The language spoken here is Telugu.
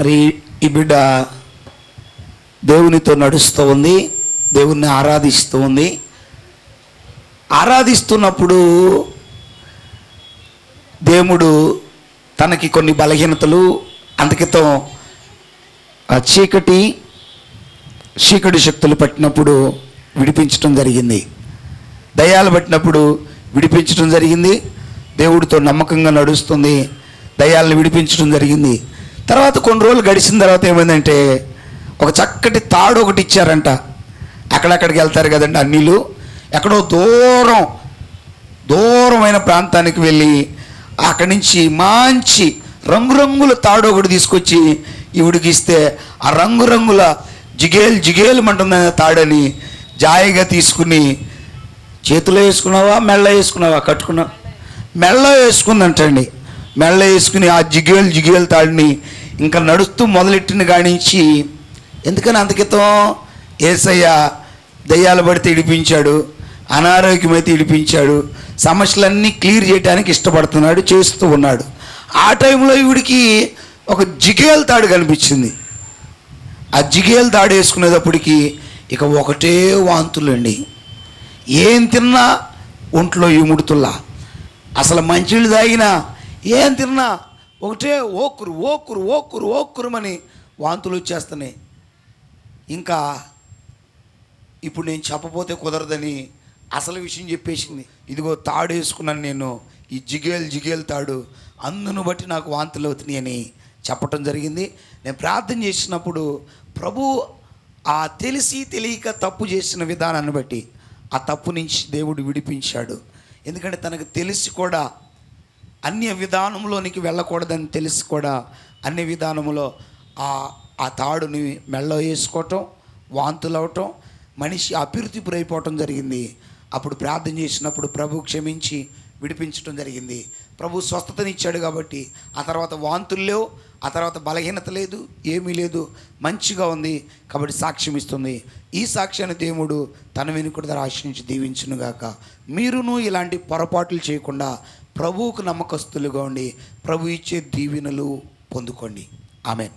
మరి ఈ బిడ్డ దేవునితో నడుస్తూ ఉంది దేవుణ్ణి ఆరాధిస్తూ ఉంది. ఆరాధిస్తున్నప్పుడు దేవుడు తనకి కొన్ని బలహీనతలు అంతకితం ఆ చీకటి చీకటి శక్తులు పట్టినప్పుడు విడిపించటం జరిగింది. దయాలు పట్టినప్పుడు విడిపించడం జరిగింది. దేవుడితో నమ్మకంగా నడుస్తుంది. దయాలను విడిపించడం జరిగింది. తర్వాత కొన్ని రోజులు గడిచిన తర్వాత ఏమైందంటే ఒక చక్కటి తాడు ఒకటి ఇచ్చారంట. అక్కడక్కడికి వెళ్తారు కదండి అన్నిలు ఎక్కడో దూరం దూరమైన ప్రాంతానికి వెళ్ళి అక్కడి నుంచి మంచి రంగురంగుల తాడు ఒకటి తీసుకొచ్చి ఈవిడికి ఇస్తే ఆ రంగురంగుల జిగేలు జిగేలు మంటున్న తాడని జాయిగా తీసుకుని చేతిలో వేసుకున్నావా మెళ్ళ వేసుకున్నావా కట్టుకున్నా మెళ్ళ వేసుకుందంటండి. మెళ్ళ వేసుకుని ఆ జిగేలు జిగేలు తాడిని ఇంకా నడుస్తూ మొదలెట్టిన కానించి ఎందుకని అంతకితం ఏసయ్య దయ్యాలు పడితే ఇడిపించాడు అనారోగ్యమైతే ఇడిపించాడు సమస్యలన్నీ క్లియర్ చేయడానికి ఇష్టపడుతున్నాడు చేస్తూ ఉన్నాడు. ఆ టైంలో ఈవిడికి ఒక జిగేల్ తాడు కనిపించింది. ఆ జిగేల్ తాడు వేసుకునేటప్పటికి ఇక ఒకటే వాంతులండి. ఏం తిన్నా ఒంట్లో ఈ ముడుతుల్లా అసలు మంచినీళ్ళు తాగినా ఏం తిన్నా? ఒకటే ఓకురు ఓకురు ఓకురు ఓకురుమని వాంతులు వచ్చేస్తున్నాయి. ఇంకా ఇప్పుడు నేను చెప్పపోతే కుదరదని అసలు విషయం చెప్పేసింది. ఇదిగో తాడు వేసుకున్నాను నేను. ఈ జిగేల్ జిగేల్ తాడు అందును బట్టి నాకు వాంతులు అవుతున్నాయి అని చెప్పటం జరిగింది. నేను ప్రార్థన చేసినప్పుడు ప్రభు ఆ తెలిసి తెలియక తప్పు చేసిన విధానాన్ని బట్టి ఆ తప్పు నుంచి దేవుడు విడిపించాడు. ఎందుకంటే తనకు తెలిసి కూడా అన్య విధానంలోనికి వెళ్ళకూడదని తెలిసి కూడా అన్య విధానంలో ఆ ఆ తాడుని మెళ్ళ వేసుకోవటం వాంతులు అవటం మనిషి అభివృద్ధిపురైపోవటం జరిగింది. అప్పుడు ప్రార్థన చేసినప్పుడు ప్రభు క్షమించి విడిపించడం జరిగింది. ప్రభు స్వస్థతనిచ్చాడు కాబట్టి ఆ తర్వాత వాంతులు లేవు ఆ తర్వాత బలహీనత లేదు ఏమీ లేదు మంచిగా ఉంది కాబట్టి సాక్ష్యం ఇస్తుంది. ఈ సాక్ష్యాన్ని దేవుడు తన వెనుకడు ఆశ్రయించి దీవించునుగాక. మీరును ఇలాంటి పొరపాట్లు చేయకుండా ప్రభువుకు నమ్మకస్తులుగా ఉండి ప్రభు ఇచ్చే దీవెనలు పొందుకోండి. ఆమెన్.